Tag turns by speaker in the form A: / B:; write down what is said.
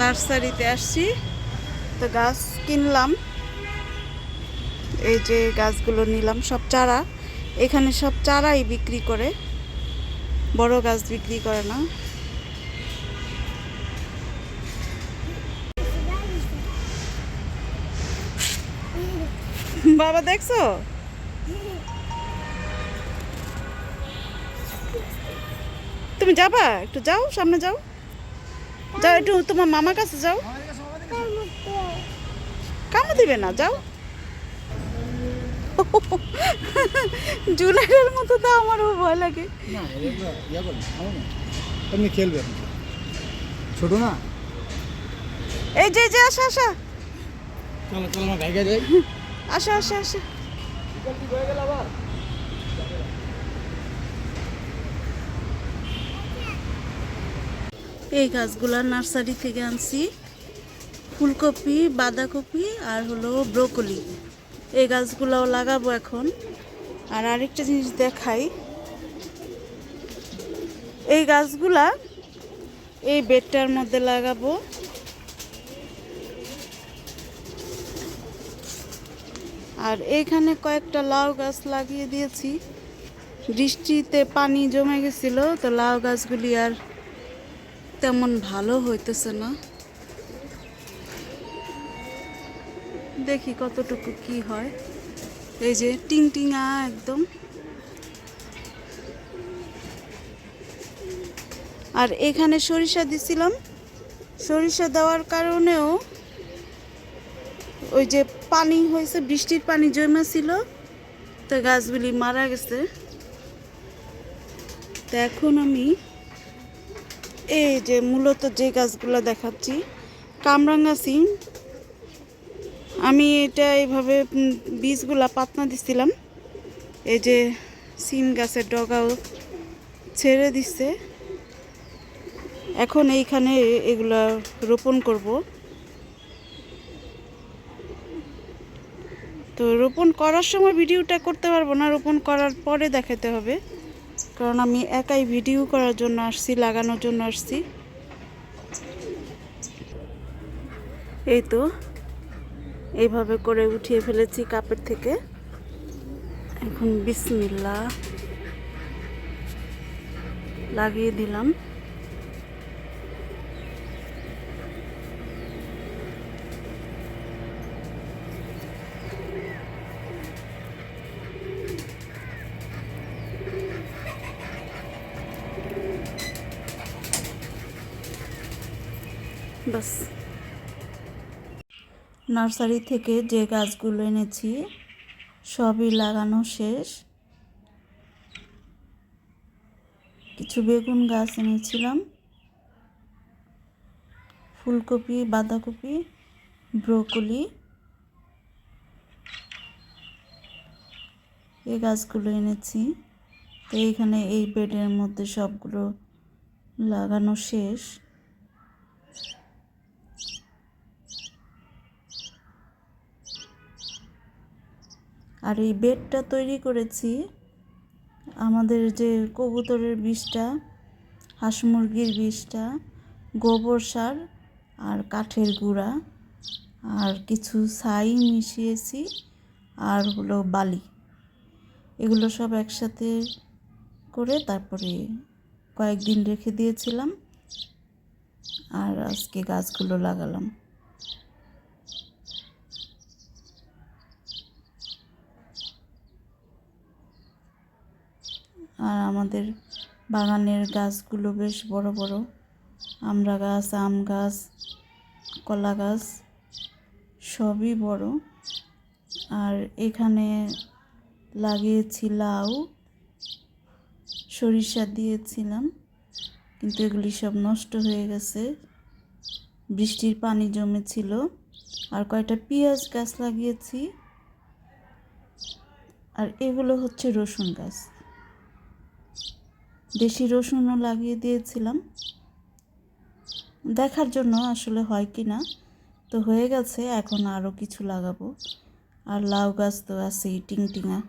A: নার্সারিতে আসছি। তো গাছ কিনলাম। এই যে গাছগুলো নিলাম, সব চারা। এখানে সব চারাই বিক্রি করে। বড় গাছ বিক্রি করে না। বাবা, দেখছ? তুমি যাবা? একটু যাও, সামনে যাও। যাও একটু তোমার মামার কাছে যাও। কামো দিবে না যাও। জুলাইয়ের মতো তো আমারও ভয় লাগে।
B: ইয়া এমনি খেলবে। ছোট না?
A: এই যে যে আসা আসা।
B: চলো চলো আমার গাইগা যাই
A: আসা আসা আসা। এই গাছগুলা নার্সারি থেকে আনছি। ফুলকপি, বাঁধাকপি আর হলো ব্রোকলি। এই গাছগুলাও লাগাবো এখন। আর আরেকটা জিনিস দেখাই। এই গাছগুলা এই বেডটার মধ্যে লাগাবো। আর এইখানে কয়েকটা লাউ গাছ লাগিয়ে দিয়েছি। বৃষ্টিতে পানি জমে গেছিল, তো লাউ গাছগুলি আর তেমন ভালো হইতেছে না। দেখি কতটুকু কি হয়। এই যে টিং টিঙা একদম। আর এখানে সরিষা দিছিলাম। সরিষা দেওয়ার কারণেও ওই যে পানি হয়েছে, বৃষ্টির পানি জমেছিল, তো গাছগুলি মারা গেছে। তো এখন আমি এই যে মূলত যে গাছগুলো দেখাচ্ছি, কামরাঙ্গা সিম। আমি এটা এইভাবে বীজগুলা পাতনা দিছিলাম। এই যে সিম গাছের ডগাও ছেড়ে দিচ্ছে এখন এইখানে এগুলা রোপণ করব। তো রোপণ করার সময় ভিডিওটা করতে পারব না, রোপণ করার পরে দেখাতে হবে। কারণ আমি একাই ভিডিও করার জন্য আসছি, লাগানোর জন্য আসছি। এই তো, এইভাবে করে উঠিয়ে ফেলেছি কাপের থেকে। এখন বিসমিল্লা লাগিয়ে দিলাম। বাস। নার্সারি থেকে যে গাছগুলো এনেছি, সবই লাগানো শেষ। কিছু বেগুন গাছ এনেছিলাম। ফুলকপি, বাঁধাকপি, ব্রোকলি। এই গাছগুলো এনেছি। তো এইখানে এই বেডের মধ্যে সবগুলো লাগানো শেষ। আর এই বেডটা তৈরি করেছি, আমাদের যে কবুতরের বিষটা, হাঁস মুরগির বিষটা, গোবর সার আর কাঠের গুঁড়া আর কিছু ছাই মিশিয়েছি আর হলো বালি। এগুলো সব একসাথে করে তারপরে কয়েকদিন রেখে দিয়েছিলাম আর আজকে গাছগুলো লাগালাম। আর আমাদের বাগানের গাছগুলো বেশ বড় বড়। আমরা গাছ, আম গাছ, কলা গাছ সবই বড়। আর এখানে লাগিয়েছি লাউ, সরিষা দিয়েছিলাম, কিন্তু এগুলি সব নষ্ট হয়ে গেছে। বৃষ্টির পানি জমেছিল। আর কয়টা পেঁয়াজ গাছ লাগিয়েছি। আর এগুলো হচ্ছে রসুন গাছ। দেশি রসুনও লাগিয়ে দিয়েছিলাম। দেখার জন্য আসলে হয় কি না? তো হয়ে গেছে, এখন আরও কিছু লাগাবো। আর লাউ গাছ তো আছেই, টিংটিঙা।